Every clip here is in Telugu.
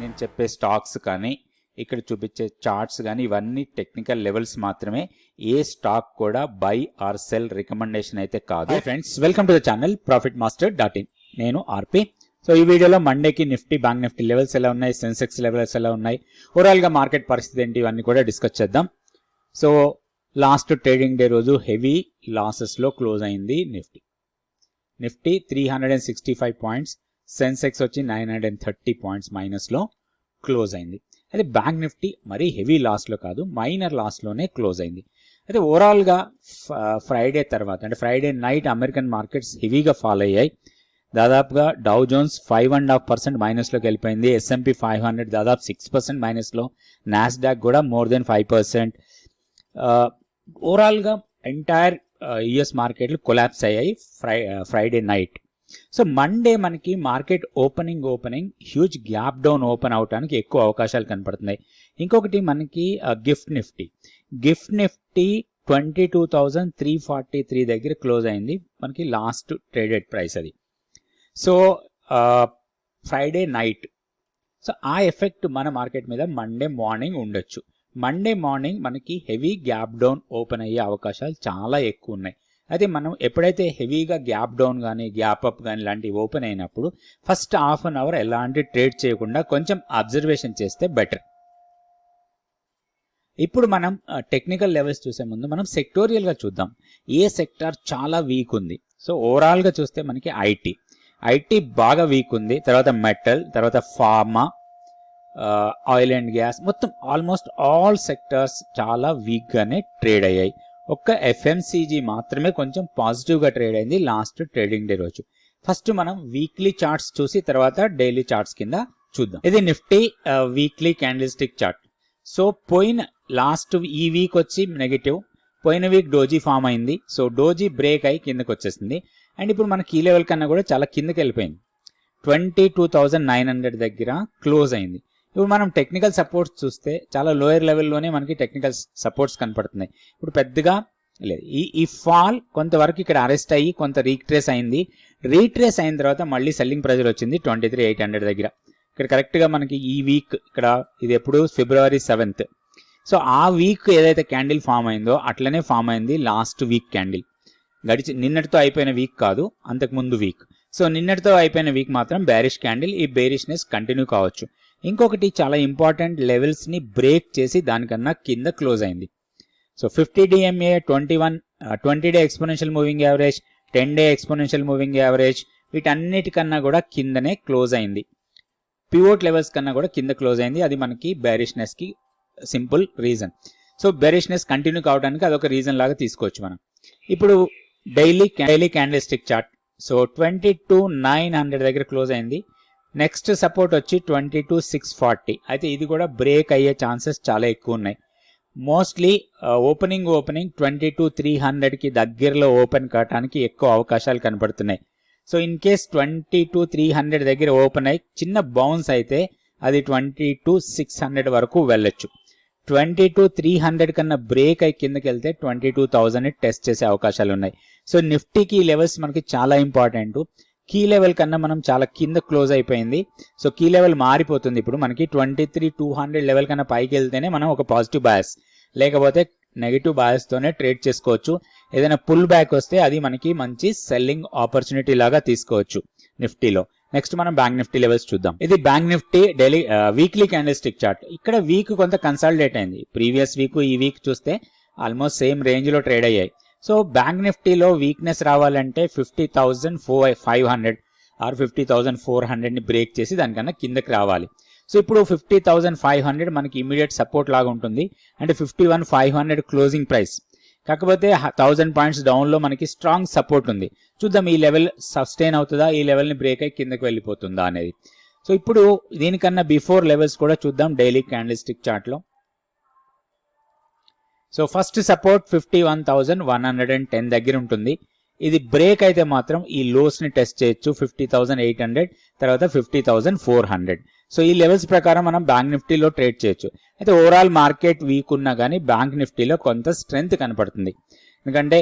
నేను చెప్పే స్టాక్స్ కానీ ఇక్కడ చూపించే చార్ట్స్ కానీ ఇవన్నీ టెక్నికల్ లెవెల్స్ మాత్రమే. ఏ స్టాక్ కూడా బై ఆర్ సెల్ రికమెండేషన్ అయితే కాదు. Friends welcome to the channel profit master dot in నేను ఆర్పి. సో ఈ వీడియోలో మండేకి నిఫ్టీ బ్యాంక్ నిఫ్టీ లెవెల్స్ ఎలా ఉన్నాయి సెన్సెక్స్ లెవెల్స్ ఎలా ఉన్నాయి ఓవరాల్గా మార్కెట్ పరిస్థితి ఏంటి ఇవన్నీ కూడా డిస్కస్ చేద్దాం. సో లాస్ట్ ట్రేడింగ్ డే రోజు హెవీ లాసెస్లో క్లోజ్ అయింది Nifty Nifty three hundred and sixty five points Sensex వచ్చి nine hundred and thirty points మైనస్లో close అయింది. అయితే బ్యాంక్ నిఫ్టీ మరీ హెవీ లాస్లో కాదు మైనర్ లాస్లోనే క్లోజ్ అయింది. అయితే ఓవరాల్గా ఫ్రైడే తర్వాత అంటే ఫ్రైడే నైట్ అమెరికన్ మార్కెట్స్ హెవీగా ఫాలో అయ్యాయి. దాదాపుగా Dow Jones five and half percent మైనస్లోకి వెళ్ళిపోయింది. S and P five hundred దాదాపు సిక్స్ పర్సెంట్ మైనస్లో. నాస్డాక్ కూడా మోర్ దెన్ ఫైవ్ పర్సెంట్. ఓవరాల్గా ఎంటైర్ యుఎస్ మార్కెట్లు కొలాప్స్ అయ్యాయి ఫ్రై ఫ్రైడే నైట్. సో మండే మనకి market opening opening huge gap down open అవడానికి ఎక్కువ అవకాశాలు కనపడుతున్నాయి. ఇంకొకటి మనకి gift nifty gift nifty twenty two thousand three forty three దగ్గర క్లోజ్ అయింది. మనకి లాస్ట్ ట్రేడెడ్ ప్రైస్ అది. సో ఫ్రైడే నైట్ సో ఆ ఎఫెక్ట్ మన మార్కెట్ మీద మండే మార్నింగ్ ఉండొచ్చు. మండే మార్నింగ్ మనకి హెవీ గ్యాప్ డౌన్ ఓపెన్ అయ్యే అవకాశాలు చాలా ఎక్కువ ఉన్నాయి. అయితే మనం ఎప్పుడైతే హెవీగా గ్యాప్ డౌన్ కానీ గ్యాప్ అప్ కానీ ఇలాంటివి ఓపెన్ అయినప్పుడు ఫస్ట్ హాఫ్ అన్ అవర్ ఎలాంటి ట్రేడ్ చేయకుండా కొంచెం అబ్జర్వేషన్ చేస్తే బెటర్. ఇప్పుడు మనం టెక్నికల్ లెవెల్స్ చూసే ముందు మనం సెక్టోరియల్గా చూద్దాం. ఏ సెక్టార్ చాలా వీక్ ఉంది. సో ఓవరాల్గా చూస్తే మనకి ఐటీ. ఐటీ బాగా వీక్ ఉంది. తర్వాత మెటల్ తర్వాత ఫార్మా ఆయిల్ అండ్ గ్యాస్. మొత్తం ఆల్మోస్ట్ ఆల్ సెక్టర్స్ చాలా వీక్గానే ట్రేడ్ అయ్యాయి. ఒక్క ఎఫ్ఎంసీజీ మాత్రమే కొంచెం పాజిటివ్గా ట్రేడ్ అయింది లాస్ట్ ట్రేడింగ్ డే రోజు. ఫస్ట్ మనం వీక్లీ చార్ట్స్ చూసి తర్వాత డైలీ చార్ట్స్ కింద చూద్దాం. ఇది nifty weekly candlestick chart. So పోయిన లాస్ట్ ఈ వీక్ వచ్చి నెగిటివ్ పోయిన వీక్ డోజీ ఫామ్ అయింది. సో డోజీ బ్రేక్ అయి కిందకు వచ్చేసింది. అండ్ ఇప్పుడు మన కీ లెవెల్ కన్నా కూడా చాలా కిందకి వెళ్ళిపోయింది. Twenty two thousand nine hundred దగ్గర క్లోజ్ అయింది. ఇప్పుడు మనం టెక్నికల్ సపోర్ట్స్ చూస్తే చాలా లోయర్ లెవెల్లోనే మనకి టెక్నికల్ సపోర్ట్స్ కనపడుతున్నాయి. ఇప్పుడు పెద్దగా లేదు. ఈ ఈ ఫాల్ కొంతవరకు ఇక్కడ అరెస్ట్ అయ్యి కొంత రీట్రేస్ అయింది. రీట్రేస్ అయిన తర్వాత మళ్ళీ సెల్లింగ్ ప్రెజర్ వచ్చింది ట్వంటీ త్రీ ఎయిట్ హండ్రెడ్ దగ్గర. ఇక్కడ కరెక్ట్గా మనకి ఈ వీక్ ఇక్కడ ఇది ఎప్పుడు? ఫిబ్రవరి సెవెంత్ సో ఆ వీక్ ఏదైతే క్యాండిల్ ఫామ్ అయిందో అట్లనే ఫామ్ అయింది లాస్ట్ వీక్ క్యాండిల్ గడిచి నిన్నటితో అయిపోయిన వీక్ కాదు అంతకు ముందు వీక్ సో నిన్నటితో అయిపోయిన వీక్ మాత్రం బ్యారిష్ క్యాండిల్ ఈ బేరిష్నెస్ కంటిన్యూ కావచ్చు. ఇంకొకటి చాలా ఇంపార్టెంట్ లెవెల్స్ని బ్రేక్ చేసి దానికన్నా కింద క్లోజ్ అయింది. So fifty DMA twenty one twenty day exponential moving average ten day exponential moving average వీటన్నిటికన్నా కూడా కిందనే క్లోజ్ అయింది. పివోట్ లెవెల్స్ కన్నా కూడా కింద క్లోజ్ అయింది. అది మనకి బ్యారిష్నెస్కి simple reason. So bearishness continue కావడానికి అదొక రీజన్ లాగా తీసుకోవచ్చు మనం. ఇప్పుడు daily daily candlestick chart. So twenty two nine hundred దగ్గర క్లోజ్ అయింది. నెక్స్ట్ సపోర్ట్ వచ్చి ట్వంటీ టూ సిక్స్ ఫార్టీ అయితే ఇది కూడా బ్రేక్ అయ్యే ఛాన్సెస్ చాలా ఎక్కువ ఉన్నాయి. Mostly opening opening twenty two three హండ్రెడ్కి దగ్గరలో ఓపెన్ కావడానికి ఎక్కువ అవకాశాలు కనపడుతున్నాయి so in case twenty two three hundred దగ్గర ఓపెన్ అయ్యి చిన్న బౌన్స్ అయితే అది ట్వంటీ టూ సిక్స్ హండ్రెడ్ వరకు వెళ్ళొచ్చు. ట్వంటీ టూ త్రీ హండ్రెడ్ కన్నా బ్రేక్ అయి కిందకి వెళ్తే ట్వంటీ టూ థౌజండ్ టెస్ట్ చేసే అవకాశాలు ఉన్నాయి. సో నిఫ్టీకి లెవెల్స్ మనకి చాలా ఇంపార్టెంట్ కీ లెవెల్ కన్నా మనం చాలా కింద క్లోజ్ అయిపోయింది. సో కీ లెవెల్ మారిపోతుంది. ఇప్పుడు మనకి twenty three two hundred level కన్నా పైకి వెళ్తేనే మనం ఒక పాజిటివ్ బయాస్ లేకపోతే నెగిటివ్ బయాస్తోనే ట్రేడ్ చేసుకోవచ్చు. ఏదైనా పుల్ బ్యాక్ వస్తే అది మనకి మంచి సెల్లింగ్ ఆపర్చునిటీ లాగా తీసుకోవచ్చు నిఫ్టీలో. నెక్స్ట్ మనం బ్యాంక్ నిఫ్టీ లెవెల్స్ చూద్దాం. ఇది bank nifty daily weekly candlestick chart. ఇక్కడ వీక్ కొంత కన్సాలిడేట్ అయింది. ప్రీవియస్ వీక్ ఈ వీక్ చూస్తే ఆల్మోస్ట్ సేమ్ రేంజ్లో ట్రేడ్ అయ్యాయి. సో బ్యాంక్ నిఫ్టీలో వీక్నెస్ రావాలంటే fifty thousand four five hundred or fifty thousand four హండ్రెడ్ని break చేసి దానికన్నా కిందకి రావాలి. సో ఇప్పుడు ఫిఫ్టీ థౌజండ్ ఫైవ్ హండ్రెడ్ మనకి ఇమీడియట్ సపోర్ట్ లాగా ఉంటుంది. అంటే fifty one five hundred closing price. కాకపోతే థౌజండ్ పాయింట్స్ డౌన్లో మనకి స్ట్రాంగ్ సపోర్ట్ ఉంది. చూద్దాం ఈ లెవెల్ సస్టైన్ అవుతుందా? ఈ లెవెల్ని బ్రేక్ అయ్యి కిందకి వెళ్ళిపోతుందా అనేది. సో ఇప్పుడు దీనికన్నా బిఫోర్ లెవెల్స్ కూడా చూద్దాం డైలీ క్యాండిల్ స్టిక్ చార్ట్లో. So first support fifty one thousand one hundred and ten దగ్గర ఉంటుంది. ఇది బ్రేక్ అయితే మాత్రం ఈ లోస్ని టెస్ట్ చేయొచ్చు. ఫిఫ్టీ థౌసండ్ ఎయిట్ హండ్రెడ్ తర్వాత fifty thousand four hundred so ఈ లెవెల్స్ ప్రకారం మనం బ్యాంక్ నిఫ్టీలో ట్రేడ్ చేయొచ్చు. అయితే ఓవరాల్ మార్కెట్ వీక్ ఉన్నా కానీ బ్యాంక్ నిఫ్టీలో కొంత స్ట్రెంగ్త్ కనపడుతుంది. ఎందుకంటే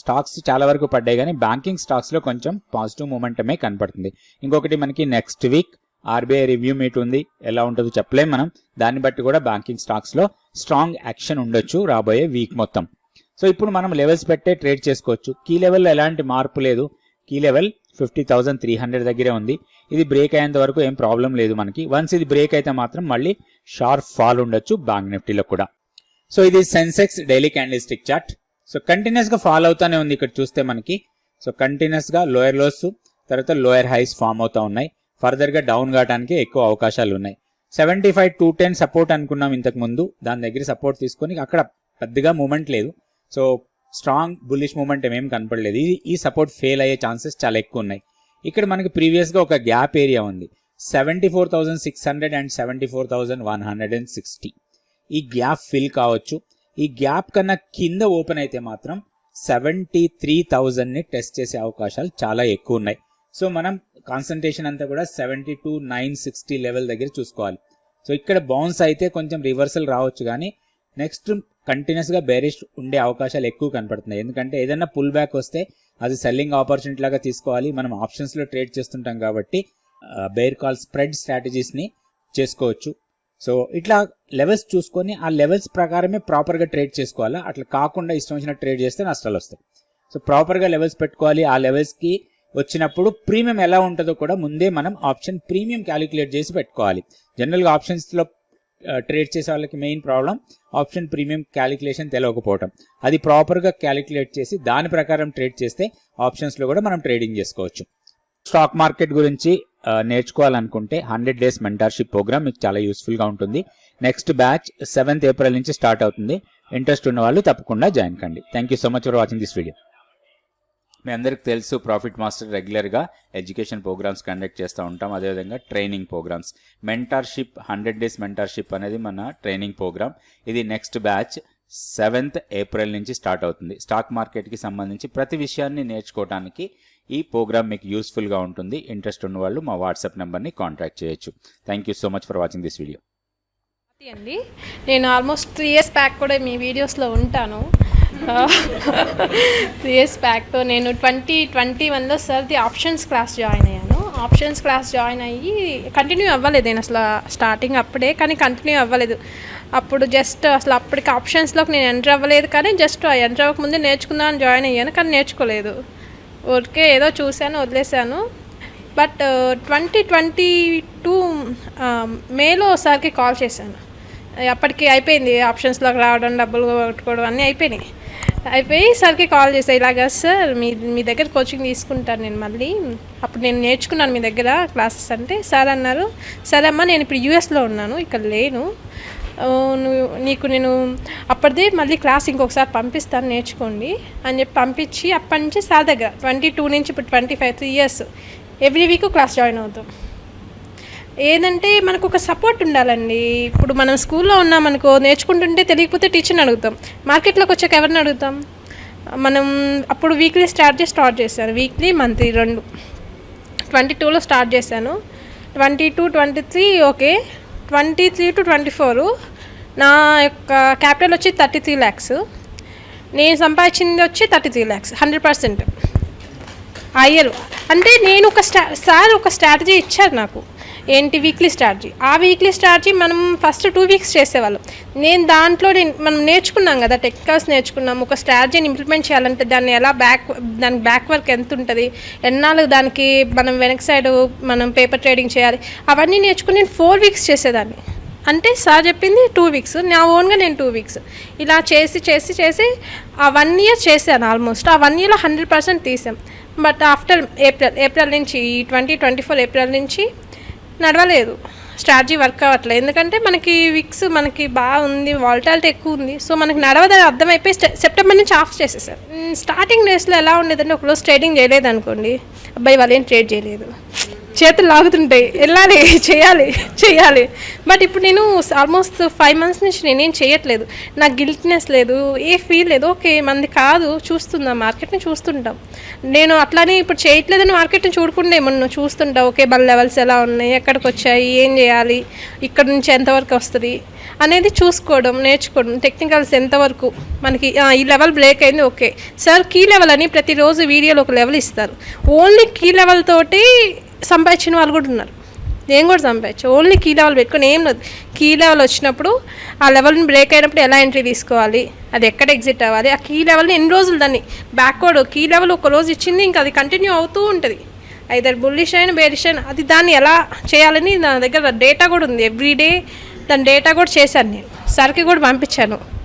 స్టాక్స్ చాలా వరకు పడ్డాయి కానీ బ్యాంకింగ్ స్టాక్స్లో కొంచెం పాజిటివ్ మూమెంటమే కనపడుతుంది. ఇంకొకటి మనకి next week RBI review meet ఉంది. ఎలా ఉంటుందో చెప్పలేం మనం. దాన్ని బట్టి కూడా బ్యాంకింగ్ స్టాక్స్లో స్ట్రాంగ్ యాక్షన్ ఉండొచ్చు రాబోయే వీక్ మొత్తం. సో ఇప్పుడు మనం లెవెల్స్ పెట్టే ట్రేడ్ చేసుకోవచ్చు. కీ లెవెల్లో ఎలాంటి మార్పు లేదు. Key level fifty thousand three hundred దగ్గరే ఉంది. ఇది బ్రేక్ అయ్యేంత వరకు ఏం ప్రాబ్లం లేదు మనకి. వన్స్ ఇది బ్రేక్ అయితే మాత్రం మళ్ళీ షార్ప్ ఫాల్ ఉండొచ్చు బ్యాంక్ నిఫ్టీలో కూడా. సో ఇది sensex daily candlestick chart so కంటిన్యూస్గా ఫాల్ అవుతానే ఉంది ఇక్కడ చూస్తే మనకి. సో కంటిన్యూస్గా లోయర్ లోస్ తర్వాత లోయర్ హైస్ ఫామ్ అవుతా ఉన్నాయి. ఫర్దర్గా డౌన్ కావడానికి ఎక్కువ అవకాశాలు ఉన్నాయి. Seventy five two ten support అనుకున్నాం ఇంతకు ముందు. దాని దగ్గర సపోర్ట్ తీసుకొని అక్కడ పెద్దగా మూమెంట్ లేదు. సో స్ట్రాంగ్ బుల్లిష్ మూమెంట్ ఏమేమి కనపడలేదు. ఇది ఈ సపోర్ట్ ఫెయిల్ అయ్యే ఛాన్సెస్ చాలా ఎక్కువ ఉన్నాయి. ఇక్కడ మనకి ప్రీవియస్గా ఒక గ్యాప్ ఏరియా ఉంది. Seventy four thousand six hundred and seventy four thousand one hundred and sixty. ఈ గ్యాప్ ఫిల్ కావచ్చు. ఈ గ్యాప్ కన్నా కింద ఓపెన్ అయితే మాత్రం సెవెంటీ త్రీ థౌజండ్ని టెస్ట్ చేసే అవకాశాలు చాలా ఎక్కువ ఉన్నాయి. సో మనం కాన్సన్ట్రేషన్ అంతా కూడా seventy two nine sixty level దగ్గర చూసుకోవాలి. సో ఇక్కడ బౌన్స్ అయితే కొంచెం రివర్సల్ రావచ్చు కానీ నెక్స్ట్ కంటిన్యూస్గా బేరిష్ ఉండే అవకాశాలు ఎక్కువ కనపడుతున్నాయి. ఎందుకంటే ఏదైనా పుల్ బ్యాక్ వస్తే అది సెల్లింగ్ ఆపర్చునిటీ లాగా తీసుకోవాలి. మనం ఆప్షన్స్లో ట్రేడ్ చేస్తుంటాం కాబట్టి బేర్ కాల్ స్ప్రెడ్ స్ట్రాటజీస్ని చేసుకోవచ్చు. సో ఇట్లా లెవెల్స్ చూసుకొని ఆ లెవెల్స్ ప్రకారమే ప్రాపర్గా ట్రేడ్ చేసుకోవాలా? అట్లా కాకుండా ఇష్టం వచ్చిన ట్రేడ్ చేస్తే నష్టాలు వస్తాయి. సో ప్రాపర్గా లెవెల్స్ పెట్టుకోవాలి. ఆ లెవెల్స్కి వచ్చినప్పుడు ప్రీమియం ఎలా ఉంటుందో కూడా ముందే మనం ఆప్షన్ ప్రీమియం క్యాలిక్యులేట్ చేసి పెట్టుకోవాలి. జనరల్గా ఆప్షన్స్లో ట్రేడ్ చేసే వాళ్ళకి main problem option premium calculation తెలియకపోవటం. అది ప్రాపర్గా క్యాలిక్యులేట్ చేసి దాని ప్రకారం ట్రేడ్ చేస్తే ఆప్షన్స్లో కూడా మనం ట్రేడింగ్ చేసుకోవచ్చు. స్టాక్ మార్కెట్ గురించి నేర్చుకోవాలనుకుంటే హండ్రెడ్ డేస్ మెంటర్షిప్ ప్రోగ్రామ్ మీకు చాలా యూస్ఫుల్గా ఉంటుంది. నెక్స్ట్ బ్యాచ్ సెవెంత్ ఏప్రిల్ నుంచి స్టార్ట్ అవుతుంది. ఇంట్రెస్ట్ ఉన్న వాళ్ళు తప్పకుండా జాయిన్ కండి. Thank you so much for watching this video మీ అందరికి తెలుసు ప్రాఫిట్ మాస్టర్ రెగ్యులర్గా ఎడ్యుకేషన్ ప్రోగ్రామ్స్ కండక్ట్ చేస్తూ ఉంటాం. అదేవిధంగా training programmes. Mentorship hundred days mentorship అనేది మన ట్రైనింగ్ ప్రోగ్రామ్. ఇది నెక్స్ట్ బ్యాచ్ సెవెంత్ ఏప్రిల్ నుంచి స్టార్ట్ అవుతుంది. స్టాక్ మార్కెట్కి సంబంధించి ప్రతి విషయాన్ని నేర్చుకోవడానికి ఈ ప్రోగ్రామ్ మీకు యూస్ఫుల్గా ఉంటుంది. ఇంట్రెస్ట్ ఉన్న వాళ్ళు మా వాట్సాప్ నెంబర్ని కాంటాక్ట్ చేయొచ్చు. Thank you so much for watching this video అండి. నేను ఆల్మోస్ట్ త్రీ ఇయర్స్ బ్యాక్ కూడా మీ వీడియోస్లో ఉంటాను. త్రీ ఇయర్స్ బ్యాక్ నేను ట్వంటీ ట్వంటీ వన్లో సార్ది ఆప్షన్స్ క్లాస్ జాయిన్ అయ్యాను. ఆప్షన్స్ క్లాస్ జాయిన్ అయ్యి కంటిన్యూ అవ్వలేదు నేను అసలు స్టార్టింగ్ అప్పుడే కానీ కంటిన్యూ అవ్వలేదు. అప్పుడు జస్ట్ అసలు అప్పటికి ఆప్షన్స్లోకి నేను ఎంటర్ అవ్వలేదు కానీ జస్ట్ ఎంటర్ అవ్వకముందే నేర్చుకుందామని జాయిన్ అయ్యాను కానీ నేర్చుకోలేదు. ఓకే ఏదో చూశాను వదిలేశాను. బట్ ట్వంటీ ట్వంటీ టూ మేలో ఒకసారికి కాల్ చేశాను. అప్పటికి అయిపోయింది ఆప్షన్స్లోకి రావడం డబ్బులు కొట్టుకోవడం అన్నీ అయిపోయినాయి. అయిపోయి సార్కి కాల్ చేసాయి ఇలాగా సార్ మీ మీ దగ్గర కోచింగ్ తీసుకుంటాను నేను మళ్ళీ. అప్పుడు నేను నేర్చుకున్నాను మీ దగ్గర క్లాసెస్ అంటే. సార్ అన్నారు సరే అమ్మా నేను ఇప్పుడు యూఎస్లో ఉన్నాను ఇక్కడ లేను. నువ్వు నీకు నేను అప్పటిదే మళ్ళీ క్లాస్ ఇంకొకసారి పంపిస్తాను నేర్చుకోండి. అని చెప్పి పంపించి అప్పటి నుంచి సార్ దగ్గర ట్వంటీ టూ నుంచి ఇప్పుడు twenty five three years every week class join అవుతాం. ఏదంటే మనకు ఒక సపోర్ట్ ఉండాలండి. ఇప్పుడు మనం స్కూల్లో ఉన్నాం అనుకో నేర్చుకుంటుంటే తెలియకపోతే టీచర్ని అడుగుతాం. మార్కెట్లోకి వచ్చాక ఎవరిని అడుగుతాం? మనం అప్పుడు వీక్లీ స్టార్ట్ చేసి స్టార్ట్ చేశాను. వీక్లీ మంత్లీ రెండు. ట్వంటీ టూలో స్టార్ట్ చేశాను. Twenty two twenty three okay twenty three to twenty four నా యొక్క క్యాపిటల్ వచ్చి థర్టీ త్రీ ల్యాక్స్ నేను సంపాదించింది వచ్చి thirty three lakhs hundred percent Iyer అంటే నేను ఒక స్టా సార్ ఒక స్ట్రాటజీ ఇచ్చారు నాకు. ఏంటి వీక్లీ స్ట్రాటజీ ఆ వీక్లీ స్ట్రాటజీ మనం ఫస్ట్ టూ వీక్స్ చేసేవాళ్ళం. నేను దాంట్లో నేను మనం నేర్చుకున్నాం కదా టెక్నికల్స్ నేర్చుకున్నాం ఒక స్ట్రాటజీని ఇంప్లిమెంట్ చేయాలంటే దాన్ని ఎలా బ్యాక్ దానికి బ్యాక్ వర్క్ ఎంత ఉంటుంది ఎన్నాళ్ళు దానికి మనం వెనక సైడ్ మనం పేపర్ ట్రేడింగ్ చేయాలి అవన్నీ నేర్చుకుని నేను ఫోర్ వీక్స్ చేసేదాన్ని. అంటే సార్ చెప్పింది టూ వీక్స్ నా ఓన్గా నేను టూ వీక్స్ ఇలా చేసి చేసి చేసి ఆ వన్ ఇయర్ చేశాను ఆల్మోస్ట్ ఆ వన్ ఇయర్లో హండ్రెడ్ పర్సెంట్ తీసాం. బట్ ఆఫ్టర్ ఏప్రిల్ ఏప్రిల్ నుంచి ఈ ట్వంటీ ట్వంటీ ఫోర్ ఏప్రిల్ నుంచి నడవలేదు. స్ట్రాటజీ వర్క్ అవ్వట్లేదు ఎందుకంటే మనకి విక్స్ మనకి బాగా ఉంది వాల్టాలిటీ ఎక్కువ ఉంది. సో మనకి నడవదని అర్థమైపోయి సెప్టెంబర్ నుంచి ఆఫ్ చేసేసారు. స్టార్టింగ్ డేస్లో ఎలా ఉండేదంటే ఒకరోజు ట్రేడింగ్ చేయలేదు అనుకోండి అబ్బాయి వాళ్ళు ఏం ట్రేడ్ చేయలేదు. చేతులు లాగుతుంటాయి. వెళ్ళాలి చేయాలి చేయాలి. బట్ ఇప్పుడు నేను ఆల్మోస్ట్ ఫైవ్ మంత్స్ నుంచి నేనేం చేయట్లేదు. నాకు గిల్ట్నెస్ లేదు ఏ ఫీల్ లేదు. ఓకే మంది కాదు చూస్తుందా మార్కెట్ని చూస్తుంటాం. నేను అట్లానే ఇప్పుడు చేయట్లేదని మార్కెట్ని చూడకుండా ఏమన్నా చూస్తుంటా. ఓకే బల్ లెవెల్స్ ఎలా ఉన్నాయి ఎక్కడికి వచ్చాయి ఏం చేయాలి ఇక్కడ నుంచి ఎంతవరకు వస్తుంది అనేది చూసుకోవడం నేర్చుకోవడం టెక్నికల్స్ ఎంతవరకు మనకి ఈ లెవెల్ బ్రేక్ అయింది ఓకే సార్ కీ లెవెల్ అని ప్రతిరోజు వీడియోలో ఒక లెవెల్ ఇస్తారు. ఓన్లీ కీ లెవెల్ తోటి సంపాదించిన వాళ్ళు కూడా ఉన్నారు. నేను కూడా చంపేయచ్చు ఓన్లీ కీ లెవెల్ పెట్టుకొని ఏం లేదు. కీ లెవెల్ వచ్చినప్పుడు ఆ లెవెల్ని బ్రేక్ అయినప్పుడు ఎలా ఎంట్రీ తీసుకోవాలి? అది ఎక్కడ ఎగ్జిట్ అవ్వాలి? ఆ కీ లెవెల్ని ఎన్ని రోజులు దాన్ని బ్యాక్వర్డ్ కీ లెవెల్ ఒక రోజు ఇచ్చింది ఇంకా అది కంటిన్యూ అవుతూ ఉంటుంది. ఐదర్ బుల్లిష్ అయిన బేరిష్ అయిన అది దాన్ని ఎలా చేయాలని నా దగ్గర డేటా కూడా ఉంది. ఎవ్రీ డే దాని డేటా కూడా చేశాను నేను. సార్కి కూడా పంపించాను.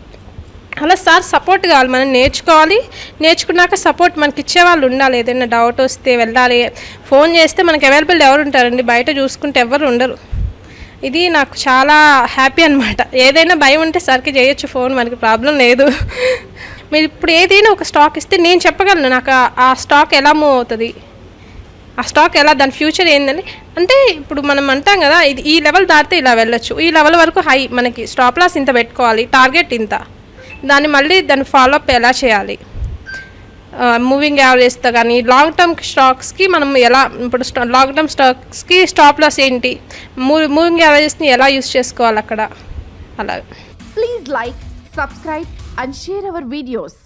అలా సార్ సపోర్ట్ కావాలి మనం నేర్చుకోవాలి. నేర్చుకున్నాక సపోర్ట్ మనకి ఇచ్చేవాళ్ళు ఉండాలి. ఏదైనా డౌట్ వస్తే వెళ్ళాలి. ఫోన్ చేస్తే మనకి అవైలబుల్ ఎవరు ఉంటారండి? బయట చూసుకుంటే ఎవరు ఉండరు. ఇది నాకు చాలా హ్యాపీ అనమాట ఏదైనా భయం ఉంటే సార్కి చేయొచ్చు. ఫోన్ మనకి ప్రాబ్లం లేదు. మీరు ఇప్పుడు ఏదైనా ఒక స్టాక్ ఇస్తే నేను చెప్పగలను. నాకు ఆ- స్టాక్ ఎలా మూవ్ అవుతుంది? ఆ స్టాక్ ఎలా? దాని ఫ్యూచర్ ఏందని. అంటే ఇప్పుడు మనం అంటాం కదా ఇది ఈ లెవెల్ దాటితే ఇలా వెళ్ళొచ్చు. ఈ లెవెల్ వరకు హై మనకి స్టాప్ లాస్ ఇంత పెట్టుకోవాలి. టార్గెట్ ఇంత. దాన్ని మళ్ళీ దాన్ని ఫాలోఅప్ ఎలా చేయాలి? మూవింగ్ యావరేజ్తో కానీ లాంగ్ టర్మ్ స్టాక్స్కి మనం ఎలా ఇప్పుడు లాంగ్ టర్మ్ స్టాక్స్కి స్టాప్ లాస్ ఏంటి? మూవ్ మూవింగ్ యావరేజెస్ని ఎలా యూస్ చేసుకోవాలి అక్కడ? అలా please like subscribe and share our videos